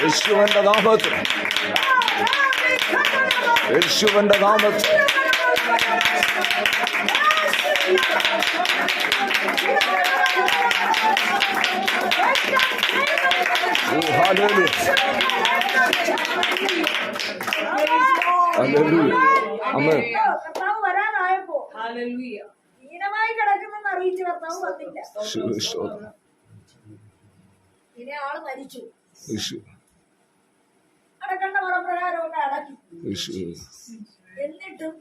യേശുവിന്റെ നാമത്തിൽ യേശുവിന്റെ നാമത്തിൽ ഓ ഹല്ലേലൂയ ഹല്ലേലൂയ ആമേൻ കർത്താവ് വരാനായപ്പോ Hallelujah. ഹീനമായി കിടക്കുന്നെന്ന് അറിയിച്ച് കർത്താവ് വന്നില്ല ഇനി ആൾ മരിച്ചു. അടക്കേണ്ട അടക്കണ്ട മുറപ്രകാരമൊക്കെ അടക്കി. എന്നിട്ടും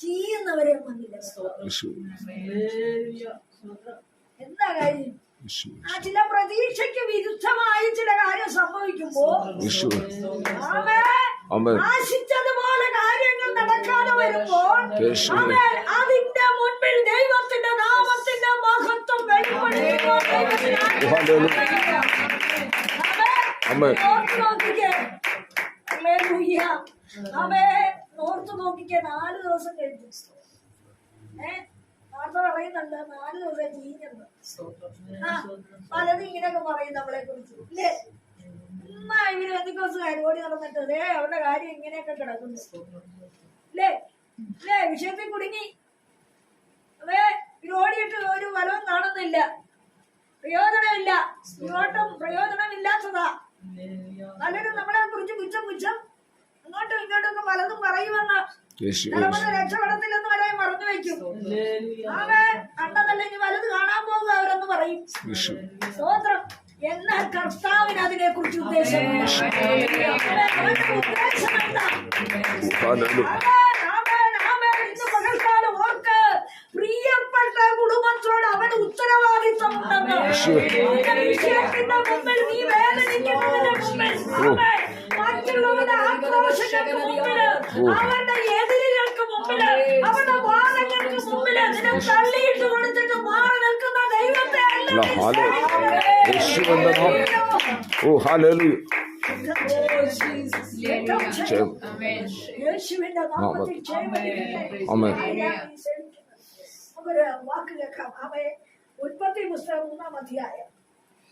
ചെയ്യുന്നവരെ വന്നില്ല. എന്താ കാര്യം? ആ ചില പ്രതീക്ഷയ്ക്ക് വിരുദ്ധമായി ചില കാര്യം സംഭവിക്കുമ്പോ ആശിച്ചതുപോലെ കാര്യങ്ങൾ നടക്കാതെ വരുമ്പോൾ അതിന്റെ മുൻപിൽ ദൈവത്തിന്റെ നാമത്തിന്റെ മഹത്വം വെളിപ്പെടുത്തുമ്പോൾ ഓർത്ത് നോക്കിക്കേ. നാല് ദിവസം കഴിഞ്ഞു. ഏഹ് വാർത്ത പറയുന്നുണ്ട്. നാല് ദിവസം ചീഞ്ഞെന്ന് ആ, ഇങ്ങനെയൊക്കെ പറയും നമ്മളെ കുറിച്ച്. ഇല്ലേ? ഉമ്മ ഇവർ എന്തൊക്കെ ഓടി നടന്നിട്ട്. ദേ അവരുടെ കാര്യം ഇങ്ങനെയൊക്കെ കിടക്കുന്നു. ഇല്ലേ? ഇല്ലേ? വിഷയത്തിൽ കുടുങ്ങി. അതേ ഓടിയിട്ട് ഒരു ഫലവും കാണുന്നില്ല. പ്രയോജനമില്ല. ഇങ്ങോട്ടും പ്രയോജനമില്ലാത്തതാ. പലരും നമ്മളെ കുറിച്ച് പുച്ഛം പുച്ഛം. അങ്ങോട്ടും ഇങ്ങോട്ടും ഒക്കെ പലതും പറയുമെന്ന്. രക്ഷപ്പെടത്തില്ലെന്ന് വരെ മറന്നു വെക്കും. Hallelujah. ആമേ കണ്ടതല്ല ഇനി വലുത് കാണാൻ പോകുക അവരെന്ന് പറയും. സ്തോത്രം. എന്നാൽ കർത്താവിന് അതിനെ കുറിച്ച് ഉദ്ദേശം എന്താ ഹല്ലേലൂയ ആമേൻ, ആമേൻ, ആമേൻ. ഇന്ന് പകൽക്കാലം ഓർക്ക് പ്രിയപ്പെട്ട കുടുംബത്തോട് അവന് ഉത്തരവാദിത്വമുണ്ടെന്ന് വിഷയത്തിന്റെ മുമ്പിൽ നീ വേദനിക്കുന്നതിന്റെ മുമ്പിൽ ആമേൻ. മറ്റുള്ളവരുടെ ആക്രോശങ്ങൾക്ക് മുമ്പിൽ അവരുടെ എതിരികൾക്ക് മുമ്പിൽ അവരുടെ വാദങ്ങൾക്ക് മുമ്പിൽ നിന്നെ തള്ളിയിട്ട് കൊടുത്തിട്ട് മാറി നിൽക്കുന്ന ദൈവത്തെ അല്ല ഓ ഹല്ലേലൂയ ഏറ്റവും ജയം. നമുക്കൊരു വാക്ക് കേൾക്കാം അവയെ ഉൽപ്പത്തി പുസ്തകം മൂന്നാം അധ്യായം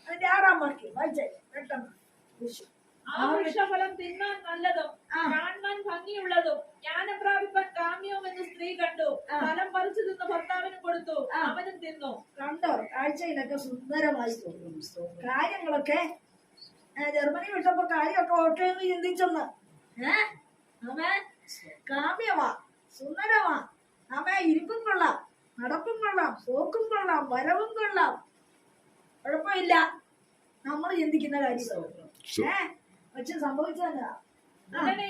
അതിന്റെ ആറാം വാക്യം. വായിച്ചേ? പെട്ടെന്ന് യേശു. ആ വൃക്ഷഫലം തിന്നാൻ നല്ലതും. കാണാൻ ഭംഗിയുള്ളതും ജ്ഞാനം പ്രാപിപ്പാൻ കാമ്യവുമെന്ന് സ്ത്രീ കണ്ടു. ഫലം പറിച്ചു തിന്ന് ഭർത്താവിനും കൊടുത്തു. അവനും തിന്നു. കണ്ടോ കാഴ്ചയിലൊക്കെ സുന്ദരമായി തോന്നുന്നു. കാര്യങ്ങളൊക്കെ ജർമ്മനി വിട്ടപ്പോ കാര്യമൊക്കെ ഓക്കെ എന്ന് ചിന്തിച്ചെന്ന്. ഏഹ് അമേ കാമ്യമാ സുന്ദരമാ അമ്മ ഇരിപ്പും കൊള്ളാം. നടപ്പും കൊള്ളാം പോക്കും കൊള്ളാം വരവും കൊള്ളാം. കുഴപ്പമില്ല. നമ്മൾ ചിന്തിക്കുന്ന കാര്യം ഏ? പക്ഷെ സംഭവിച്ചതാ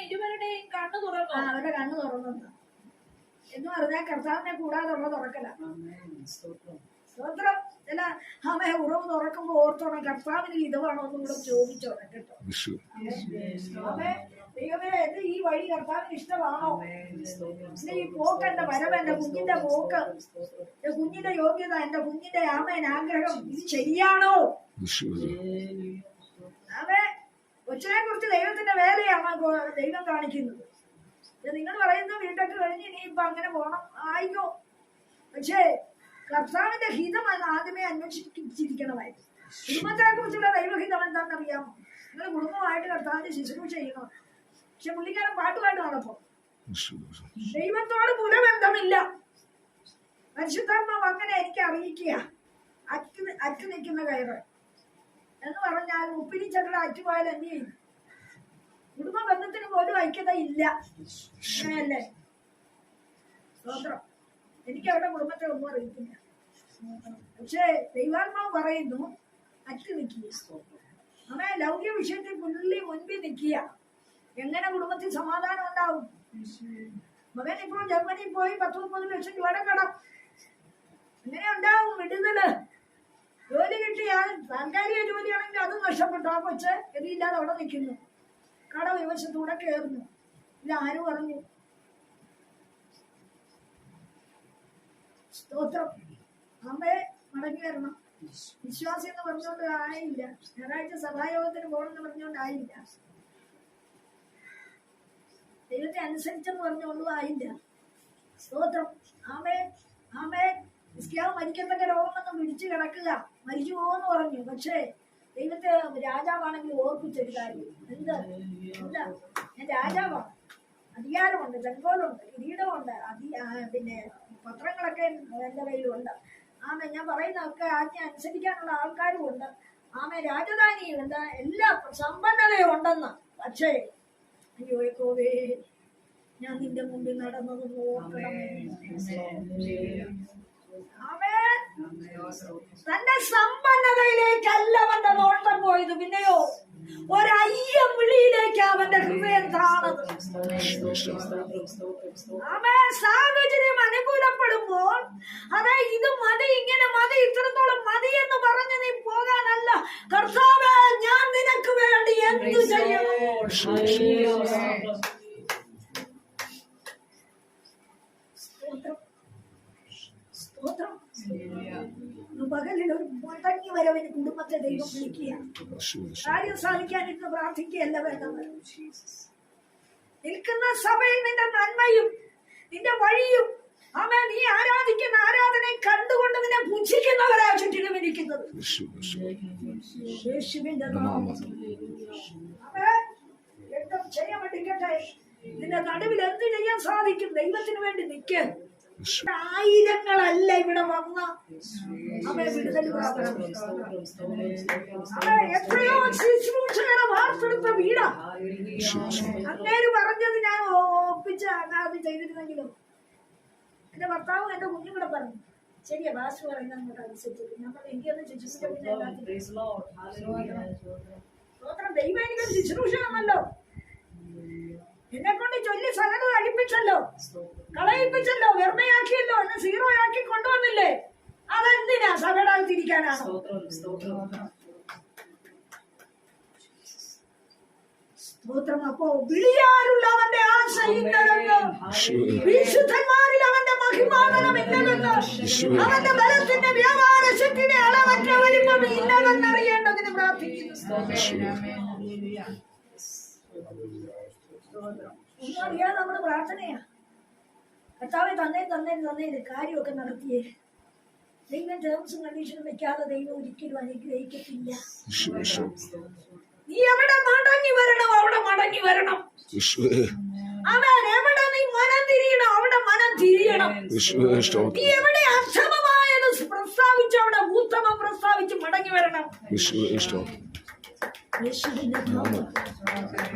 ഇരുവരുടെയും കണ്ണു ആ തുറന്നു അവരുടെ കണ്ണ് തുറന്നു. എന്ന് പറഞ്ഞാൽ കർത്താവിനെ കൂടാതുള്ള തുറക്കല. സ്വത്രം അല്ല അമ്മയെ ഉറവ് തുറക്കുമ്പോ ഓർത്തോണം കർത്താവിന് ഹിതമാണോ എന്നും കൂടെ ചോദിച്ചോണം കേട്ടോ. ദൈവമേ ഇത് ഈ വഴി കർത്താവിന് ഇഷ്ടമാണോ? എന്റെ ഈ പോക്ക് എന്റെ വരവ് എന്റെ കുഞ്ഞിന്റെ പോക്ക് എന്റെ കുഞ്ഞിന്റെ യോഗ്യത എന്റെ കുഞ്ഞിന്റെ ആമേൻ ആഗ്രഹം ഇത് ശരിയാണോ? ആമേ കൊച്ചിനെ കുറിച്ച് ദൈവത്തിന്റെ വേലയാണ് ദൈവം കാണിക്കുന്നത്. നിങ്ങൾ പറയുന്നത് വീട്ടൊക്കെ കഴിഞ്ഞ് ഇനി ഇപ്പൊ അങ്ങനെ പോണം. ആയിക്കോ. പക്ഷേ കർത്താവിന്റെ ഹിതം അത് ആദ്യമേ അന്വേഷിച്ചിരിക്കണമായിരുന്നു. കുടുംബത്തെ കുറിച്ചുള്ള ദൈവഹിതം എന്താണെന്നറിയാമോ? നിങ്ങൾ കുടുംബമായിട്ട് കർത്താവിന്റെ ശുശ്രൂഷ ചെയ്യണം പക്ഷെ പുള്ളിക്കാരൻ പാട്ട് നടക്കും ദൈവത്തോട് പുനബന്ധമില്ല പരിശുദ്ധാത്മാവ് അങ്ങനെ എനിക്ക് അറിയിക്കുക. അറ്റ് അറ്റ് നിൽക്കുന്ന കയറ്. എന്ന് പറഞ്ഞാൽ ഉപ്പിനി ചക്കട അറ്റുപോയാൽ എന്ത് ചെയ്യും? കുടുംബ ബന്ധത്തിന് പോലും ഐക്യത ഇല്ല. അങ്ങനെയല്ലേ? സ്തോത്രം. എനിക്ക് അവരുടെ കുടുംബത്തെ ഒന്നും അറിയത്തില്ല പക്ഷേ ദൈവാത്മാവ് പറയുന്നു അറ്റ് നിൽക്കുക. അങ്ങനെ ലൗകിക വിഷയത്തിൽ പുള്ളി മുൻപിൽ നിൽക്കുക. എങ്ങനെ കുടുംബത്തിൽ സമാധാനം ഉണ്ടാവും? മകൻ ഇപ്പോൾ ജർമ്മനിയിൽ പോയി പത്ത് മുപ്പത് ലക്ഷം രൂപയുടെ കടം എങ്ങനെ ഉണ്ടാവും വിടുതൽ? ജോലി കിട്ടിയാൽ താൽക്കാലിക ജോലിയാണെങ്കിൽ അത് നഷ്ടപ്പെട്ടു. ആ കൊച്ച് എതിയില്ലാതെ അവിടെ നിൽക്കുന്നു. കട വിവശത്തൂടെ കയറുന്നു. ഇത് ആര് പറഞ്ഞു? സ്തോത്രം. അമ്മയെ മടങ്ങി വരണം. വിശ്വാസി എന്ന് പറഞ്ഞുകൊണ്ട് ആയില്ല. ഞായറാഴ്ച സഭായോഗത്തിന് പോകണമെന്ന് പറഞ്ഞുകൊണ്ട് ആയില്ല. ദൈവത്തെ അനുസരിച്ചെന്ന് പറഞ്ഞുകൊണ്ടും ആയില്ല സ്തോത്രം. ആമേ ആമേ ക്രിസ്ത്യാവ് മരിക്കത്തക്ക രോഗമെന്ന് പിടിച്ചു കിടക്കുക. മരിച്ചു പോകുമെന്ന് പറഞ്ഞു. പക്ഷേ ദൈവത്തെ രാജാവാണെങ്കിൽ ഓർപ്പിച്ചൊരു കാര്യം. എന്ത്? എന്താ? ഞാൻ രാജാവാണ്. അധികാരമുണ്ട് ചെങ്കോലുണ്ട് കിരീടമുണ്ട് അധി പിന്നെ പത്രങ്ങളൊക്കെ എന്റെ കയ്യിലുണ്ട്. ആമേ ഞാൻ പറയുന്നതൊക്കെ ആജ്ഞ അനുസരിക്കാനുള്ള ആൾക്കാരും ഉണ്ട് ആമ രാജധാനിയുണ്ട്. എല്ലാ സമ്പന്നതയും ഉണ്ടെന്ന് പക്ഷേ അയ്യോ യഹോവേ ഞാൻ നിന്റെ മുമ്പിൽ നടന്നത് ഓർക്കണമേ ആമേൻ. തന്റെ സമ്പന്നതയിലേക്കല്ല അവന്റെ നോട്ടം പോയത് പിന്നെയോ? ഒരയ്യം വിളിയിലേക്ക് അവന്റെ ഹൃദയം താണത്. സാഹചര്യം അനുകൂലപ്പെടുമ്പോൾ അതെ ഇത് മതി ഇങ്ങനെ മതി ഇത്രത്തോളം മതി എന്ന് പറഞ്ഞ് നീ പോകാനല്ല. കർത്താവ് ഞാൻ നിനക്ക് വേണ്ടി എന്തു ചെയ്യണം സ്തോത്രം സ്തോത്രം ഇന്ന് പകലിൽ ഒരു മടങ്ങി വരവിന് കുടുംബത്തെ ദൈവം വിളിക്കുക കാര്യം സാധിക്കാൻ ഇന്ന് പ്രാർത്ഥിക്കുകയല്ല വേണ്ടത്. നിൽക്കുന്ന സഭയിൽ നിന്റെ നന്മയും നിന്റെ വഴിയും ആമേ നീ ആരാധിക്കുന്ന ആരാധനയെ കണ്ടുകൊണ്ട് നിന്നെ പുച്ഛിക്കുന്നവരാ ചുറ്റിലും ഇരിക്കുന്നത്. രക്തം ചെയ്യാൻ നിന്റെ നടുവിൽ എന്ത് ചെയ്യാൻ സാധിക്കും? ദൈവത്തിന് വേണ്ടി നിൽക്കുക ആയിരങ്ങളല്ല ഇവിടെ വന്ന. വിടുതൽ എത്രയോ ശുശ്രൂഷകളെ വാർത്തെടുത്ത വീടാ. അങ്ങേര് പറഞ്ഞത് ഞാൻ ഒപ്പിച്ച് അത് ചെയ്തിരുന്നെങ്കിലും. എന്റെ ഭർത്താവും എന്റെ കുഞ്ഞും കൂടെ പറഞ്ഞു. ശരിയാ ഭാഷ പറയുന്ന അങ്ങോട്ട് അനുസരിച്ചത് നമ്മൾ എനിക്കൊന്ന് ശുശ്രൂഷ പിന്നെ സ്തോത്രം. ദൈവം എനിക്കൊരു ശുശ്രൂഷയാണല്ലോ എന്നെ കൊണ്ട് ചൊല്ലി സകലം കഴിപ്പിച്ചല്ലോ കളയിപ്പിച്ചല്ലോ വെറുതെയാക്കിയല്ലോ എന്നെ സീറോ ആക്കി കൊണ്ടുവന്നില്ലേ? അതെന്തിനാ സകടാൽ തിരിക്കാനാണോ സ്തോത്രം അപ്പോ വിളിയാലുള്ളവന്റെ അവന്റെ ഇന്നതെന്ന് വിശുദ്ധന്മാരിൽ അവന്റെ മഹിമാതനം ഇന്നതെന്ന് അവന്റെ ബലത്തിന്റെ വ്യാപാര ശക്തിയുടെ അളവറ്റ വലിപ്പം ഇല്ലെന്നറിയേണ്ടതിന് പ്രാർത്ഥിക്കുന്നു ഒന്നും നമ്മൾ പ്രാർത്ഥനയാ. കർത്താവെ തന്നെ തന്നെ തന്നെ കാര്യമൊക്കെ നടത്തിയേ. ദൈവം ടേംസും കണ്ടീഷനും വെക്കാതെ ദൈവം ഒരിക്കലും അനുഗ്രഹിക്കത്തില്ല. നീ എവിടെ മടങ്ങി വരണം? അവിടെ മടങ്ങി വരണം. അവൻ എവിടെ നീ മനം തിരിയണം? അവിടെ മനം തിരിയണം. നീ എവിടെ അക്ഷമമായത് പ്രസ്താവിച്ച് അവിടെ ഉത്തമം പ്രസ്താവിച്ച് മടങ്ങി വരണം?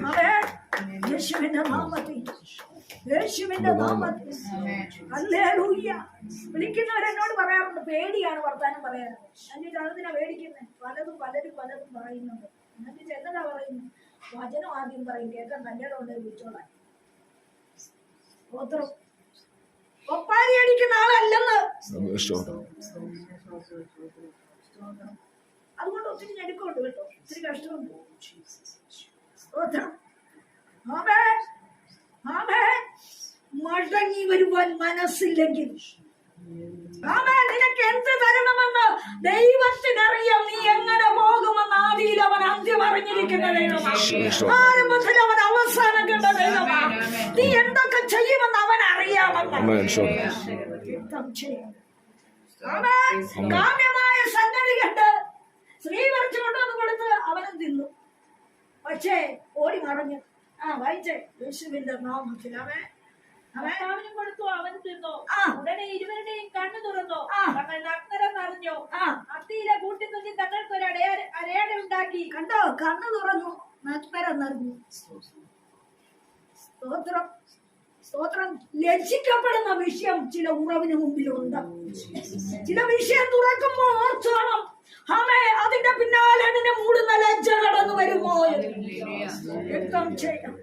അവൻ യേശുവിന്റെ നാമത്തിൽ. യേശുവിന്റെ നാമത്തിൽ. ഹല്ലേലൂയ വിളിക്കുന്നവരെന്നോട് പറയാറുണ്ട് പേടിയാണ് വർത്താനം പറയാറ് എന്നിട്ട് അതിനാ പേടിക്കുന്നത് പലതും പലരും പലതും പറയുന്നുണ്ട്. എന്നിട്ട് എന്നതാ പറയുന്നു വചനം ആദ്യം പറയും കേൾക്കാൻ തന്നെയാണ് കൊണ്ട് വിളിച്ചോളാൻ. ഓത്രം. ഒപ്പാരി അടിക്കുന്ന ആളല്ലെന്ന്. അതുകൊണ്ട് ഒത്തിരി ഞെരുക്കമുണ്ട് കേട്ടോ. ഒത്തിരി കഷ്ടമുണ്ട്. ആമേൻ മടങ്ങി വരുവാൻ മനസ്സില്ലെങ്കിൽ ആമേൻ നിനക്ക് എന്ത് തരണമെന്ന് ദൈവത്തിനറിയാം നീ എങ്ങനെ പോകുമെന്ന് ആദിയിൽ അവൻ അന്ത്യം അറിഞ്ഞിരിക്കുന്ന ദൈവമാണ് ആരംഭത്തിൽ അവൻ അവസാനം കണ്ട ദൈവമാണ് നീ എന്തൊക്കെ ചെയ്യുമെന്ന് അവൻ അറിയാമെന്ന്. യുദ്ധം ചെയ്യും. ആമേൻ. കാമ്യമായ സംഗതി കണ്ട് സ്ത്രീ പറിച്ചു കൊണ്ടുവന്ന് കൊടുത്ത് അവനും തിന്നു. പക്ഷേ ഓടി മറഞ്ഞു. ആ വായിച്ചേ യേശുവിന്റെ നാമത്തിൽ അവൻ കൊടുത്തു അവൻ തിന്നു. ഉടനെ ഇരുവരുടെയും കണ്ണു തുറന്നു. തങ്ങൾ നഗ്നരം നിറഞ്ഞു അത്തിയിലെ കൂട്ടി തുന്നി തങ്ങൾക്ക് ഒരു അടയാ അരയാട ഉണ്ടാക്കി. കണ്ടോ? കണ്ണു തുറന്നു. നഗ്നരം നിറഞ്ഞു സ്തോത്രം. സ്തോത്രം. ലജ്ജിക്കപ്പെടുന്ന വിഷയം ചില ഉറവിന് മുമ്പിലുണ്ട്. ചില വിഷയം തുറക്കുമ്പോ ഓർച്ചോണം അവേ അതിന്റെ പിന്നാലെ അതിനെ മൂടുന്ന ലജ്ജ കടന്നു വരുമോ? യുദ്ധം ചെയ്യം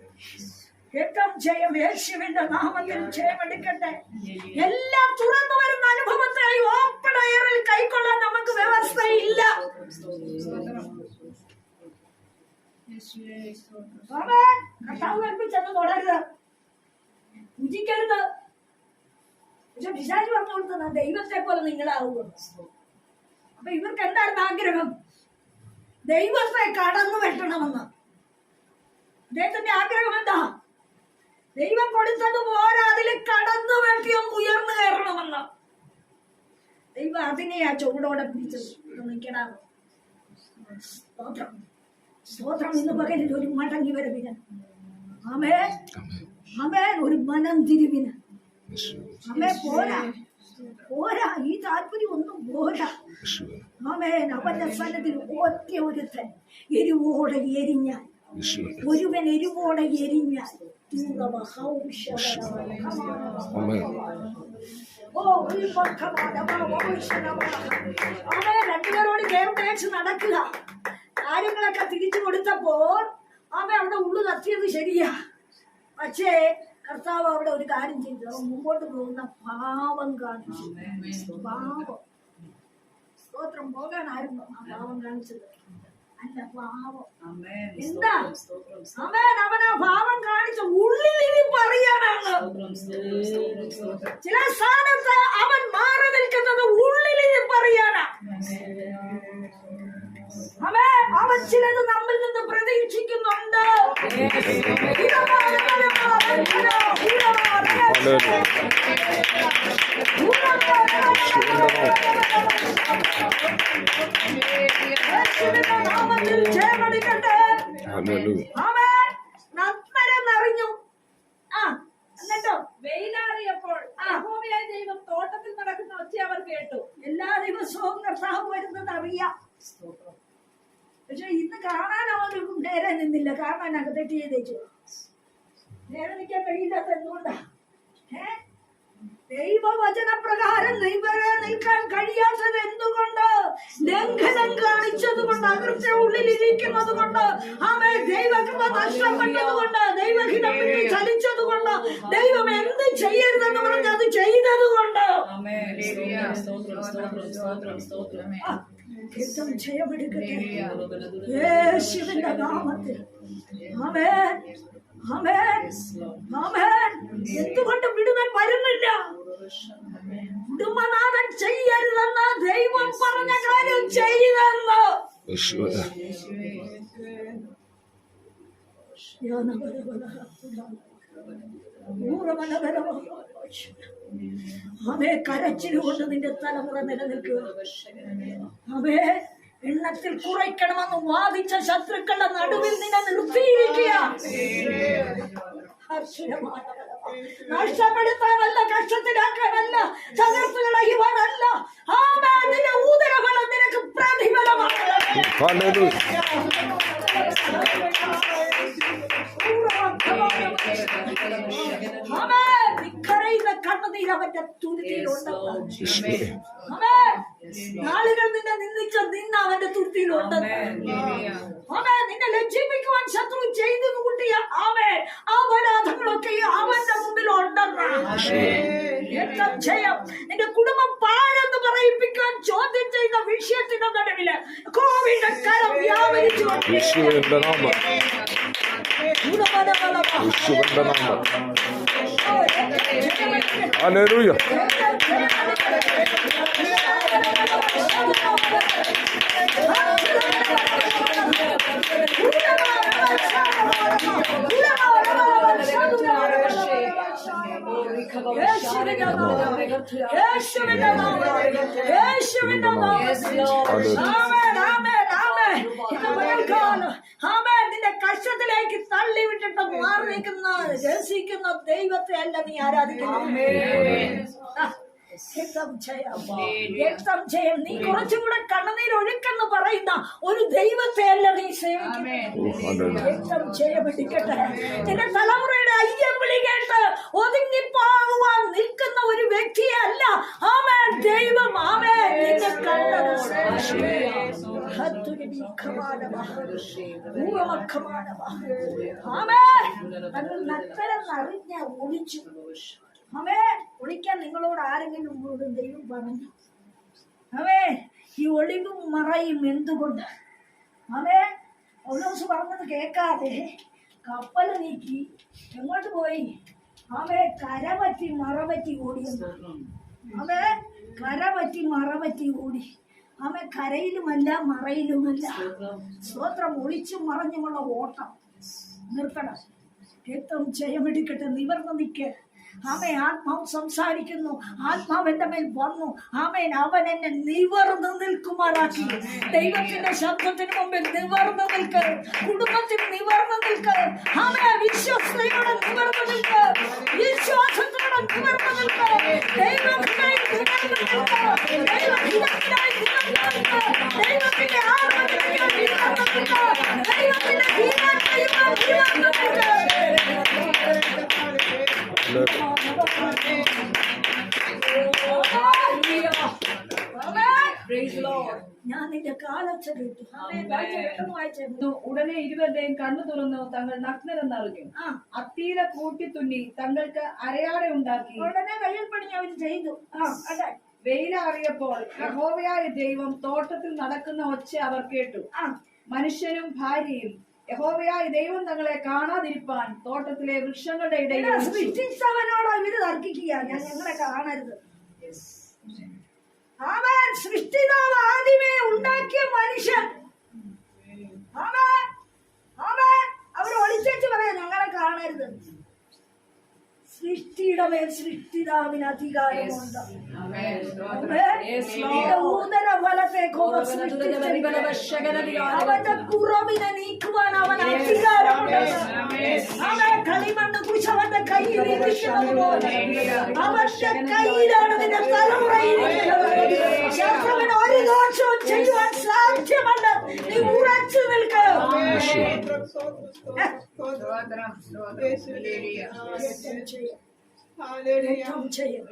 യുദ്ധം ചെയ്യം യേശുവിന്റെ നാമത്തിൽ ജയമെടുക്കട്ടെ എല്ലാം തുറന്നു വരുന്ന അനുഭവത്തിനായി ഓപ്പൺ എയറിൽ കൈക്കൊള്ളാൻ നമുക്ക് വ്യവസ്ഥയില്ല. തുടരുത്. പൂജിക്കരുത് പക്ഷെ പിശാചി പറഞ്ഞു കൊടുത്തത് ദൈവത്തെ പോലെ നിങ്ങളാവുക. അപ്പൊ ഇവർക്ക് എന്തായിരുന്നു ആഗ്രഹം? ദൈവത്തെ കടന്നു വെട്ടണമെന്ന്. അദ്ദേഹത്തിന്റെ ആഗ്രഹം എന്താ? ദൈവം കൊടുത്തത് പോരാ അതിൽ കടന്നു വെട്ടിയും ഉയർന്നു കയറണമെന്ന്. ദൈവം അതിനെയാ ചുവടോടെ പിടിച്ച് നിൽക്കണം. സ്തോത്രം. സ്തോത്രം ഇന്ന് പകലിൽ ഒരു മടങ്ങി വരവിന്. ആമേ. ആമേ ഒരു മനം തിരിവിന്. ആമേ പോരാ. പോരാ ഈ താല്പര്യം ഒന്നും പോരാ. ആമേൻ. അവന്റെ സ്ഥലത്തിൽ ഒറ്റ ഒരുത്തൻ എരിവോടെ എരിഞ്ഞാൽ. ഒരുവൻ എരിവോടെ എരിഞ്ഞാൽ. അവനെ രണ്ടുപേരോട് കേരളേച്ച് നടക്കുക. കാര്യങ്ങളൊക്കെ തിരിച്ചു കൊടുത്തപ്പോൾ അവൻ അവിടെ ഉള്ളു കത്തിയത് ശരിയാ. പക്ഷേ കർത്താവ് അവിടെ ഒരു കാര്യം ചെയ്തു അവൻ മുമ്പോട്ട് പോകുന്ന പാവം കാണിച്ചു പാവം സ്തോത്രം പോകാനായിരുന്നു ആ പാവം കാണിച്ചത് അല്ല പാവം എന്താ അവൻ അവൻ ആ ഭാവം കാണിച്ച ഉള്ളിൽ ഇനി പറയാനാണ് ചില സ്ഥാനത്ത് അവൻ മാറി നിൽക്കുന്നത് ഉള്ളിൽ ഇനി പറയാനാ അവൻ അവൻ ചിലത് നമ്മിൽ നിന്ന് പ്രതീക്ഷിക്കുന്നുണ്ട്. ഹല്ലേലൂയ. യേശുവിന്റെ നാമത്തിൽ ജയമെടുക്കട്ടെ ഹല്ലേലൂയ. അവൻ നന്മരെന്നറിഞ്ഞു ആ എന്നിട്ടോ വെയിലാറിയപ്പോൾ യഹോവയായ ദൈവം തോട്ടത്തിൽ നടക്കുന്ന ഒച്ച അവർ കേട്ടു എല്ലാ ദിവസവും കർത്താവ് വരുന്നത് അറിയാം പക്ഷെ ഇന്ന് കാണാൻ അവന് നേരെ നിന്നില്ല കാണാൻ അകത്തേക്ക് ചെയ്തേച്ചു നേരെ നിൽക്കാൻ കഴിയില്ലാത്ത എന്തുകൊണ്ടാ ഏ ദൈവവചന പ്രകാരം ദൈവരെ നിൽക്കാൻ കഴിയാത്തത് എന്തുകൊണ്ട് ലംഘനം ഉള്ളിൽ ഇരിക്കുന്നത് കൊണ്ട് ആമേ ദൈവകൃപ നഷ്ടപ്പെട്ടത് കൊണ്ട് ദൈവഹിതം ചലിച്ചത് കൊണ്ട് ദൈവം എന്ത് ചെയ്യരുതെന്ന് പറഞ്ഞ് അത് ചെയ്തത് കൊണ്ട് യുദ്ധം ജയമെടുക്കട്ടെ യേശുവിന്റെ നാമത്തിൽ. ആമേൻ ആമേൻ ആമേൻ എന്തുകൊണ്ട് വിടുവൻ വരുന്നില്ല? കുടുംബനാഥൻ ചെയ്യരുതെന്ന് ദൈവം പറഞ്ഞ കാര്യം ചെയ്തെന്ന്. അവേ കരച്ചിൽ കൊണ്ട് നിന്റെ തലമുറ നിലനിൽക്കുക. അവേ എണ്ണത്തിൽ കുറയ്ക്കണമെന്ന് വാദിച്ച ശത്രുക്കളുടെ നടുവിൽ നിന്നെ നിർത്തിയിരിക്കുക. നഷ്ടപ്പെടുത്താനല്ല കഷ്ടത്തിലാക്കാനല്ല തകർത്ത് കളയുവാനല്ല. ആ നിന്റെ ഊതരഫലം നിനക്ക് പ്രതിഫലമാണ് കണ്ണുനീർ അവന്റെ തുരുത്തിയിലുണ്ടെന്ന് ആമേൻ. നാളുകൾ നിന്നെ നിന്ദിച്ച നിന്ന് അവന്റെ തുരുത്തിയിലുണ്ടെന്ന് ആമേ നിന്നെ ലജ്ജിപ്പിക്കുവാൻ ശത്രു ചെയ്തു കൂട്ടിയ ആമേ അപരാധങ്ങളൊക്കെ അവന്റെ മുമ്പിൽ ഉണ്ടെന്ന് ഏറ്റവും ജയം നിന്റെ കുടുംബം പാഴെന്ന് പറയിപ്പിക്കാൻ ചോദ്യം ചെയ്ത വിഷയത്തിന്റെ നടുവിൽ കോവിഡ് കരം വ്യാപരിച്ചു യേശുവിന്റെ നാമത്തിൽ. യേശുവിന്റെ നാമം ആമേൻ നിന്റെ കഷ്ടത്തിലേക്ക് തള്ളി വിട്ടിട്ട് മാറി നിൽക്കുന്ന രസിക്കുന്ന ദൈവത്തെ അല്ല നീ ആരാധിക്കുന്നത്. രക്തം നീ കുറച്ചും കൂടെ കണ്ണുനീർ ഒഴുക്കെന്ന് പറയുന്ന ഒരു ദൈവത്തെ അല്ല നീ സേവിക്കുന്നത്. ജയമെടുക്കട്ടെ നിന്റെ തലമുറയുടെ അയ്യം വിളി കേട്ട് ഒതുങ്ങിപ്പോകുവാൻ നിൽക്കുന്ന ഒരു വ്യക്തിയെ അല്ല ആമേൻ. ദൈവം ആമേ നിന്നെ കണ്ടത്. ആമേൻ. തങ്ങൾ നക്കലെന്നറിഞ്ഞ ഒളിച്ചു. അവേ ഒളിക്കാൻ നിങ്ങളോട് ആരെങ്കിലും ഉള്ളൂ ദൈവം പറഞ്ഞു. അവേ ഈ ഒളിവും മറയും എന്തുകൊണ്ട്? അവേ ഒന്നോസ് പറഞ്ഞത് കേൾക്കാതെ കപ്പൽ നീക്കി എങ്ങോട്ട് പോയി? അവേ കരപറ്റി മറപറ്റി ഓടി അവേ കരപറ്റി മറപറ്റി മറ പറ്റി ഓടി. അവൻ കരയിലുമല്ല മറയിലുമല്ല. സ്തോത്രം ഒളിച്ചും മറഞ്ഞുമുള്ള ഓട്ടം. നിർത്തണം. രക്തം ജയമെടുക്കട്ടെ നിവർന്ന് നിൽക്ക് ആമേ ആത്മാവ് സംസാരിക്കുന്നു. ആത്മാവ് എന്റെ മേൽ വന്നു. ആമേൻ അവൻ എന്നെ നിവർന്നു നിൽക്കുമാറാക്കി. ദൈവത്തിന്റെ ശബ്ദത്തിന് മുമ്പിൽ നിവർന്നു നിൽക്ക് കുടുംബത്തിൽ നിവർന്നു നിൽക്ക് ആമേ വിശ്വസ്തയോടെ നിവർന്നു നിൽക്ക്. വിശ്വാസത്തോടെ നിവർന്നു നിൽക്ക്. ദൈവത്തിനായി ഞാൻ നിന്റെ കാലച്ച കേട്ടു ആമേൻ. വായിച്ചേ, പെട്ടെന്ന് വായിച്ചേ. ഉടനെ ഇരുവരുടെയും കണ്ണു തുറന്നു തങ്ങൾ നഗ്നരെന്നറിഞ്ഞു. അത്തീര കൂട്ടി തുന്നി തങ്ങൾക്ക് അരയാട ഉണ്ടാക്കി. ഉടനെ കയ്യിൽ പണി അവർ ചെയ്തു. ആ. അതെ. വെയിലാറിയപ്പോൾ യഹോവയായ ദൈവം തോട്ടത്തിൽ നടക്കുന്ന ഒച്ച അവർ കേട്ടു. മനുഷ്യനും ഭാര്യയും യഹോവയായ ദൈവം തങ്ങളെ കാണാതിരിപ്പാൻ തോട്ടത്തിലെ വൃക്ഷങ്ങളുടെ ഇടയിൽ സൃഷ്ടിച്ചവനോടോ ഇവർ തർക്കിക്കുക? ഞാൻ ഞങ്ങളെ കാണരുത്. അവൻ സൃഷ്ടിതാവ് ആദ്യമേ ഉണ്ടാക്കിയ മനുഷ്യൻ. അവൻ അവൻ അവർ ഒളിച്ചു പറയാം ഞങ്ങളെ കാണരുത്. സൃഷ്ടിയുടെ മേൽ സൃഷ്ടിതാവിന് അധികാരമുണ്ട്. ഉദരഫലത്തേക്കൊക്കെ സൃഷ്ടിച്ചിരിക്കുന്നു. അവന്റെ കുറവിനെ നീക്കുവാൻ അവൻ അധികാരമുണ്ട്. അവൻ കളിമണ്ണ് കുശവന്റെ കയ്യിൽ ഇരിക്കുന്നത് പോലെ അവന്റെ കയ്യിലാണ് നിന്റെ തലമുറയിരിക്കുന്നത് ശത്രുവിന് ഒരു ദോഷവും ചെയ്യുവാൻ സാധ്യമല്ല. നീ ഉറച്ചു നിൽക്കണം ഏറ്റവും ചെയ്യും.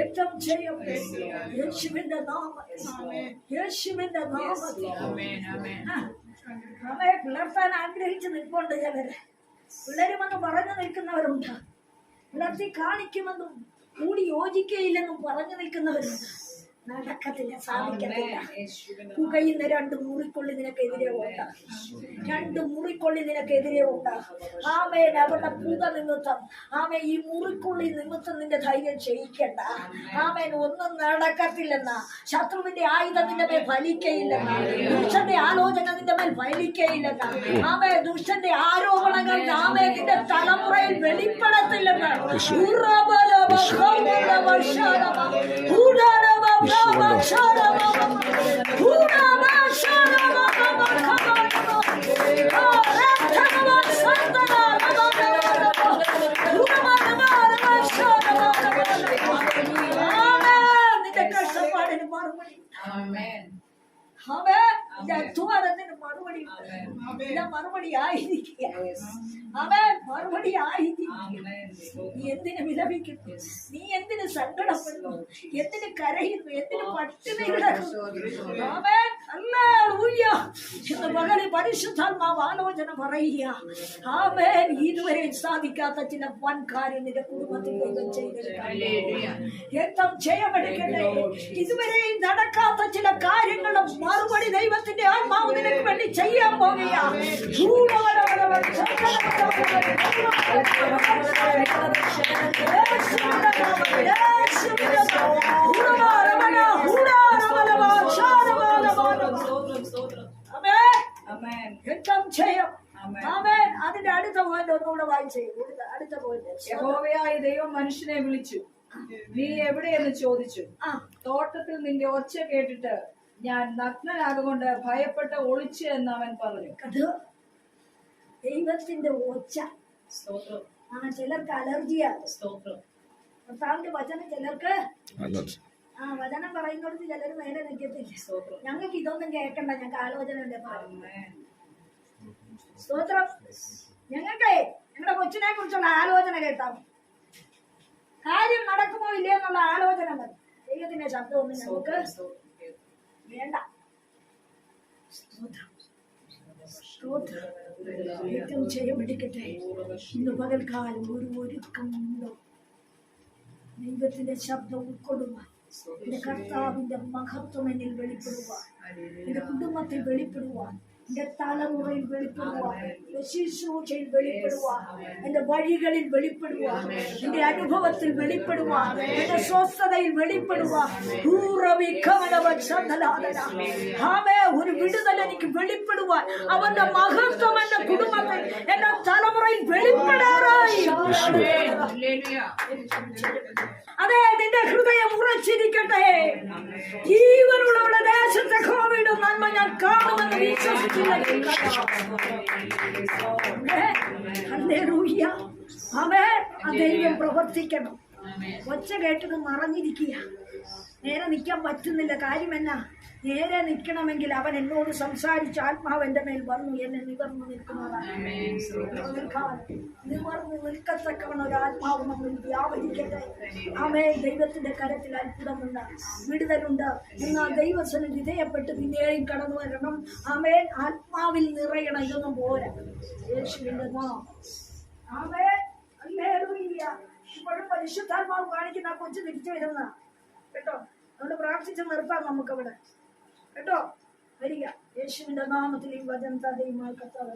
ഏറ്റവും ചെയ്യും യേശുവിന്റെ നാമത്തിൽ. യേശുവിന്റെ നാമത്തിൽ. ആ, അവയെ പിളർത്താൻ ആഗ്രഹിച്ച് നിൽപ്പുണ്ട് ചിലര്. പിളരുമെന്ന് പറഞ്ഞു നിൽക്കുന്നവരുണ്ട്. പിളർത്തി കാണിക്കുമെന്നും കൂടി യോജിക്കയില്ലെന്നും പറഞ്ഞു നിൽക്കുന്നവരുണ്ട്. നടക്കത്തില്ല സാധിക്കത്തില്ല. പുകയുന്ന രണ്ട് മുറിക്കൊള്ളി നിനക്കെതിരെ ഉണ്ടാകും രണ്ട് മുറിക്കൊള്ളി നിനക്കെതിരെ ഉണ്ടാകും ആമേൻ അവരുടെ പുക നിമിത്തം. ആമേ ഈ മുറിക്കൊള്ളി നിമിത്തം നിന്റെ ധൈര്യം ചെയ്യിക്കണ്ട ആമേൻ. ഒന്നും നടക്കത്തില്ലെന്ന. ശത്രുവിന്റെ ആയുധം നിന്റെ മേൽ ഫലിക്കയില്ലെന്ന. ദുഷ്ടന്റെ ആലോചന നിന്റെ മേൽ ഫലിക്കയില്ലെന്ന. ആമേ ദുഷ്ടന്റെ ആരോപണങ്ങൾ ആമേ നിന്റെ തലമുറയിൽ വെളിപ്പെടത്തില്ലെന്ന്. ഉറബലവ மறுபடி ஆயிருக்கிய அவன் மறுபடி ஆயி നീ എന്തിനു വിലപിക്കുന്നു നീ എന്തിനു സങ്കടപ്പെടുന്നു എന്തിനു കരയുന്നു? എന്തിനു പട്ടിണി ഇന്ന് പകലിൽ പരിശുദ്ധാത്മാവ് ആലോചന പറയുക. ആമേൻ ഇതുവരെ സാധിക്കാത്ത ചില വൻ കാര്യം നിന്റെ കുടുംബത്തിൽ ദൈവം ചെയ്തെടുക്കാൻ രക്തം ചെയ്യപ്പെടുകട്ടെ ഇതുവരെയും നടക്കാത്ത ചില കാര്യങ്ങളും മറുപടി ദൈവത്തിന്റെ ആത്മാവ് നിനക്ക് വേണ്ടി ചെയ്യാൻ പോകുക. അതിന്റെ അടുത്ത അടുത്ത യഹോവയായ ദൈവം മനുഷ്യനെ വിളിച്ചു. നീ എവിടെയെന്ന് ചോദിച്ചു? തോട്ടത്തിൽ നിന്റെ ഒച്ച കേട്ടിട്ട് ഞാൻ നഗ്നനാകൊണ്ട് ഭയപ്പെട്ട് ഒളിച്ചു എന്ന് അവൻ പറഞ്ഞു. ദൈവത്തിന്റെ ഒച്ച സ്തോത്രം. ആ ചിലർക്ക് അലർജിയാ സ്തോത്രം. കർത്താവിന്റെ വചനം ചിലർക്ക് ആ വചനം പറയുന്നിടത്ത് ചിലർ നേരെ നിൽക്കത്തില്ല. സ്തോത്രം. ഞങ്ങൾക്ക് ഇതൊന്നും കേൾക്കണ്ട. ഞങ്ങൾക്ക് ആലോചന അല്ലേ പറയും സ്തോത്രം. ഞങ്ങൾക്ക് ഞങ്ങളുടെ കൊച്ചിനെ കുറിച്ചുള്ള ആലോചന കേട്ടാ കാര്യം നടക്കുമോ ഇല്ലയോ എന്നുള്ള ആലോചന മതി. ദൈവത്തിന്റെ ശബ്ദമൊന്നും സ്തോത്രം. വേണ്ട. സ്തോത്രം. സ്തോത്രം. ഏറ്റവും ചെയ്യപ്പെടിക്കട്ടെ ഇന്ന് പകൽക്കാലം ഒരു ഒരുക്കമുണ്ടോ ദൈവത്തിന്റെ ശബ്ദം ഉൾക്കൊള്ളുവാൻ എന്റെ കർത്താവിന്റെ മഹത്വം എന്നിൽ വെളിപ്പെടുവാൻ എന്റെ കുടുംബത്തിൽ വെളിപ്പെടുവാൻ എന്റെ തലമുറയിൽ വെളിപ്പെടുവാൻ എന്റെ ശുശ്രൂഷയിൽ വെളിപ്പെടുവാൻ എന്റെ വഴികളിൽ വെളിപ്പെടുവാൻ എന്റെ അനുഭവത്തിൽ വെളിപ്പെടുവാൻ എന്റെ സ്വസ്ഥതയിൽ വെളിപ്പെടുവാൻ പൂർവവിഖമനവൻ സന്തലാതന. ആമേ ഒരു വിടുതൽ എനിക്ക് വെളിപ്പെടുവാൻ അവന്റെ മഹത്വം എന്റെ കുടുംബത്തിൽ എന്റെ തലമുറയിൽ വെളിപ്പെടാറായി അതെ നിന്റെ ഹൃദയം ഉറച്ചിരിക്കട്ടെ. ജീവനുള്ള ദേശത്തെ കോവിഡ് നന്മ ഞാൻ കാണുമെന്ന് വിശ്വസിച്ചില്ലെങ്കിൽ ഹല്ലേലൂയ. ആമേൻ. ആ ദൈവം പ്രവർത്തിക്കണം ഒച്ച കേട്ടത് മറഞ്ഞിരിക്കുക. നേരെ നിൽക്കാൻ പറ്റുന്നില്ല. കാര്യം എന്നാ? നേരെ നിൽക്കണമെങ്കിൽ അവൻ എന്നോട് സംസാരിച്ച ആത്മാവ് എന്റെ മേൽ വന്നു. എന്നെ നിവർന്നു നിൽക്കുന്നതാണ് നിവർന്നു നിൽക്കത്തക്കവണ ഒരു ആത്മാവ് നമ്മൾ വ്യാപരിക്കട്ടെ. ആമേ ദൈവത്തിന്റെ കരത്തിൽ അത്ഭുതമുണ്ട്. വിടുതലുണ്ട്. എന്നാൽ ദൈവത്തിന് വിധേയപ്പെട്ട് പിന്നെയും കടന്നു വരണം. ആമേൻ. ആത്മാവിൽ നിറയണം ഇതൊന്നും പോരാ. യേശുവിന്റെ നാം ആമേൻ. ഹല്ലേലൂയ. ഇപ്പോഴും പരിശുദ്ധാത്മാവ് കാണിക്കുന്ന ആ കൊച്ചു തിരിച്ചു വരുന്ന കേട്ടോ? അതുകൊണ്ട് പ്രാർത്ഥിച്ച് നിർത്താം നമുക്കവിടെ. കേട്ടോ? വരിക. യേശുവിന്റെ നാമത്തിൽ ഈ വചനത്തെ ദൈവമായി കത്താവ്